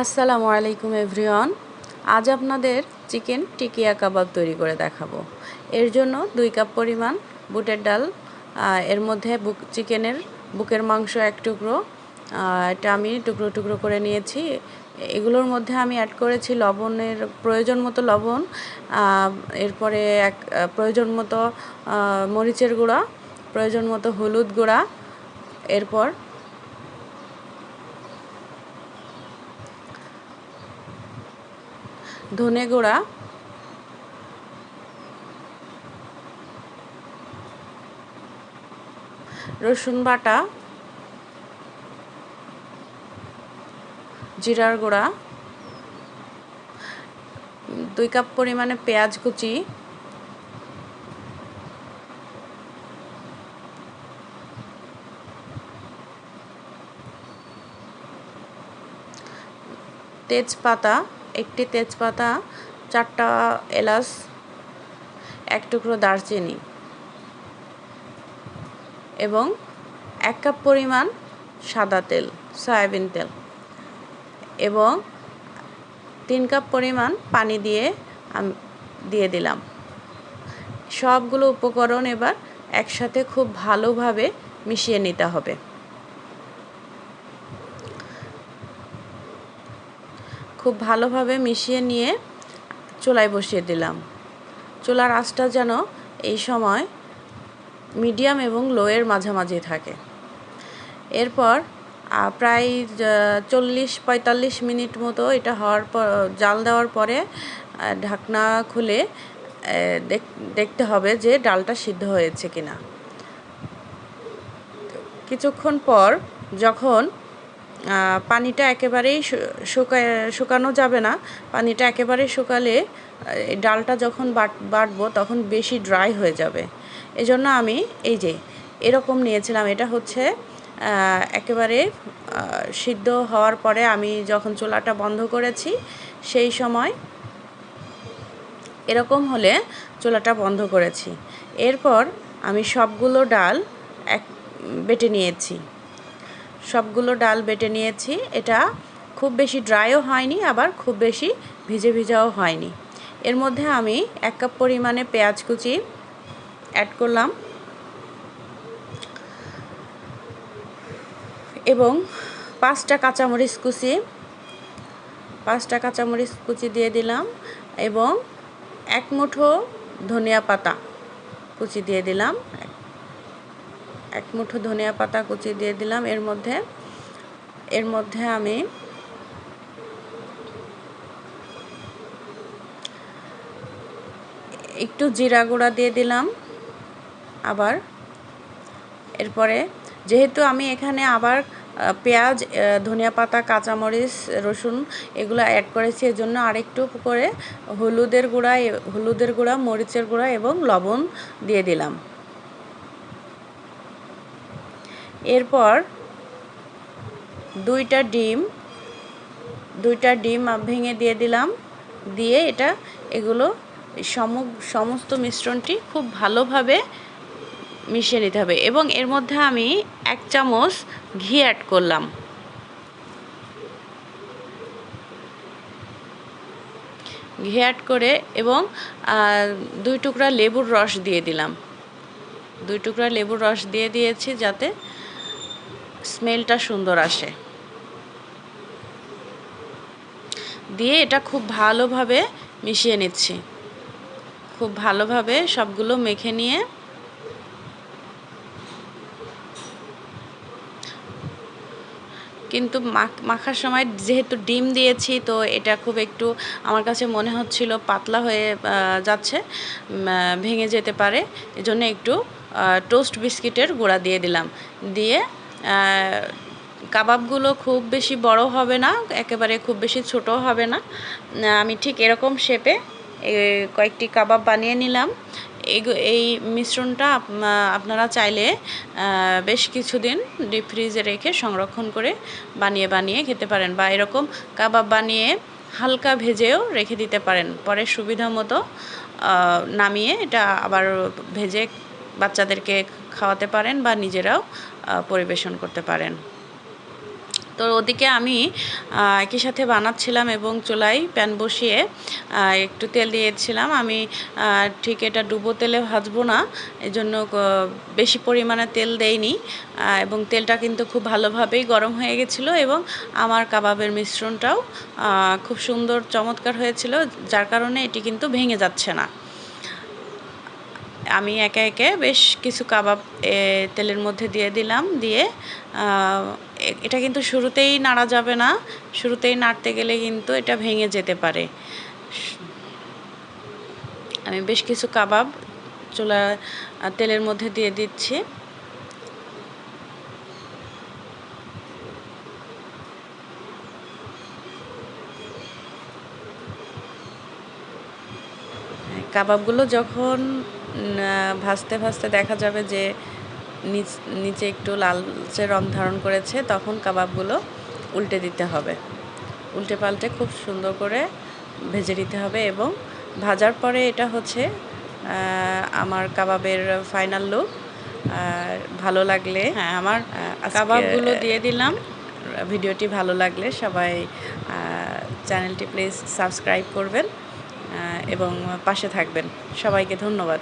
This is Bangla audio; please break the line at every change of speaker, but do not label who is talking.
আসসালামু আলাইকুম এভরিওয়ান। আজ আপনাদের চিকেন টিকিয়া কাবাব তৈরি করে দেখাবো। এর জন্য দুই কাপ পরিমাণ বুটের ডাল এর মধ্যে বুক, চিকেনের বুকের মাংস এক টুকরো এটা আমি টুকরো টুকরো করে নিয়েছি। এগুলোর মধ্যে আমি অ্যাড করেছি লবণের প্রয়োজন মতো লবণ এরপরে এক প্রয়োজন মতো মরিচের গুঁড়া, প্রয়োজন মতো হলুদ গুঁড়া, এরপর ধনে গুঁড়া। রসুন বাটা। জিরার গুঁড়া। দুই কাপ পরিমাণে পেঁয়াজ কুচি। তেজপাতা। একটি তেজপাতা, চারটা এলাচ, এক টুকরো দারচিনি এবং এক কাপ পরিমাণ সাদা তেল, সয়াবিন তেল এবং তিন কাপ পরিমাণ পানি দিয়ে আম- দিয়ে দিলাম। সবগুলো উপকরণ এবার একসাথে খুব ভালোভাবে মিশিয়ে নিতে হবে। খুব ভালোভাবে মিশিয়ে নিয়ে চুলায় বসিয়ে দিলাম। চুলার আঁচটা যেন এই সময় মিডিয়াম এবং লোয়ের মাঝামাঝি থাকে। এরপর প্রায় চল্লিশ, পঁয়তাল্লিশ মিনিট মতো এটা হওয়ার পর, জাল দেওয়ার পরে ঢাকনা খুলে দেখ- দেখতে হবে যে ডালটা সিদ্ধ হয়েছে কিনা। কিছুক্ষণ পর যখন পানিটা একেবারেই শুকায় শুকানো যাবে না। পানিটা একেবারেই শুকালে ডালটা যখন বাট, বাটবো তখন বেশি ড্রাই হয়ে যাবে। এজন্য আমি, এই যে, এরকম নিয়েছিলাম। এটা হচ্ছে একেবারে সিদ্ধ হওয়ার পরে আমি যখন চুলাটা বন্ধ করেছি, সেই সময় এরকম হলে চুলাটা বন্ধ করেছি। এরপর আমি সবগুলো ডাল এক, বেটে নিয়েছি। সবগুলো ডাল বেটে নিয়েছি। এটা খুব বেশি ড্রাইও হয়নি, আবার খুব বেশি ভিজে ভিজাও হয়নি। এর মধ্যে আমি এক কাপ পরিমাণে পেঁয়াজ কুচি অ্যাড করলাম। এবং পাঁচটা কাঁচামরিচ কুচি, পাঁচটা কাঁচামরিচ কুচি দিয়ে দিলাম এবং এক মুঠো ধনিয়া পাতা কুচি দিয়ে দিলাম, এক মুঠো ধনিয়া পাতা কুচি দিয়ে দিলাম। এর মধ্যে এর মধ্যে আমি একটু জিরা গুঁড়া দিয়ে দিলাম আবার। এরপরে যেহেতু আমি এখানে আবার পেঁয়াজ ধনিয়া পাতা, কাঁচামরিচ, রসুন এগুলো অ্যাড করেছি এর জন্য আরেকটু করে হলুদের গুঁড়া হলুদের গুঁড়া, মরিচের গুঁড়া এবং লবণ দিয়ে দিলাম। এরপর দুইটা ডিম দুইটা ডিম ভেঙে দিয়ে দিলাম। দিয়ে এটা, এগুলো সম, সমস্ত মিশ্রণটি খুব ভালোভাবে মিশিয়ে নিতে হবে এবং এর মধ্যে আমি এক চামচ ঘি অ্যাড করলাম। ঘি অ্যাড করে এবং দুই টুকরা লেবুর রস দিয়ে দিলাম। দুই টুকরা লেবুর রস দিয়ে দিয়েছি যাতে স্মেলটা সুন্দর আসে। দিয়ে এটা খুব ভালোভাবে মিশিয়ে নিচ্ছি। খুব ভালোভাবে সবগুলো মেখে নিয়ে কিন্তু মাখ- মাখার সময় যেহেতু ডিম দিয়েছি, তো এটা খুব একটু আমার কাছে মনে হচ্ছিল পাতলা হয়ে যাচ্ছে ভেঙে যেতে পারে। এজন্য একটু টোস্ট বিস্কিটের গুঁড়া দিয়ে দিলাম। দিয়ে কাবাবগুলো খুব বেশি বড় হবে না, একেবারে খুব বেশি ছোটও হবে না। আমি ঠিক এরকম শেপে কয়েকটি কাবাব বানিয়ে নিলাম। এই মিশ্রণটা আপনারা চাইলে বেশ কিছুদিন ডিপ ফ্রিজে রেখে সংরক্ষণ করে বানিয়ে বানিয়ে খেতে পারেন বা এরকম কাবাব বানিয়ে হালকা ভেজেও রেখে দিতে পারেন। পরে সুবিধা মতো নামিয়ে এটা আবার ভেজে বাচ্চাদেরকে খাওয়াতে পারেন বা নিজেরাও পরিবেশন করতে পারেন। তো ওদিকে আমি একই সাথে বানাচ্ছিলাম এবং চুলায় প্যান বসিয়ে একটু তেল দিয়েছিলাম। আমি ঠিক এটা ডুবো তেলে ভাজবো না এই জন্য বেশি পরিমাণে তেল দেইনি। এবং তেলটা কিন্তু খুব ভালোভাবেই গরম হয়ে গেছিল এবং আমার কাবাবের মিশ্রণটাও খুব সুন্দর চমৎকার হয়েছিল, যার কারণে এটি কিন্তু ভেঙে যাচ্ছে না। আমি একে একে বেশ কিছু কাবাব তেলের মধ্যে দিয়ে দিলাম, দিয়ে এটা কিন্তু শুরুতেই নাড়া যাবে না, শুরুতেই নাড়তে গেলে কিন্তু এটা ভেঙে যেতে পারে। আমি বেশ কিছু কাবাব চুলা তেলের মধ্যে দিয়ে দিচ্ছি। কাবাবগুলো যখন ভাজতে ভাজতে দেখা যাবে যে নিচ নিচে একটু লালচে রং ধারণ করেছে তখন কাবাবগুলো উল্টে দিতে হবে। উল্টে পাল্টে খুব সুন্দর করে ভেজে দিতে হবে এবং ভাজার পরে এটা হচ্ছে আমার কাবাবের ফাইনাল লুক আর ভালো লাগলে হ্যাঁ আমার কাবাবগুলো দিয়ে দিলাম। ভিডিওটি ভালো লাগলে সবাই চ্যানেলটি প্লিজ সাবস্ক্রাইব করবেন এবং পাশে থাকবেন। সবাইকে ধন্যবাদ।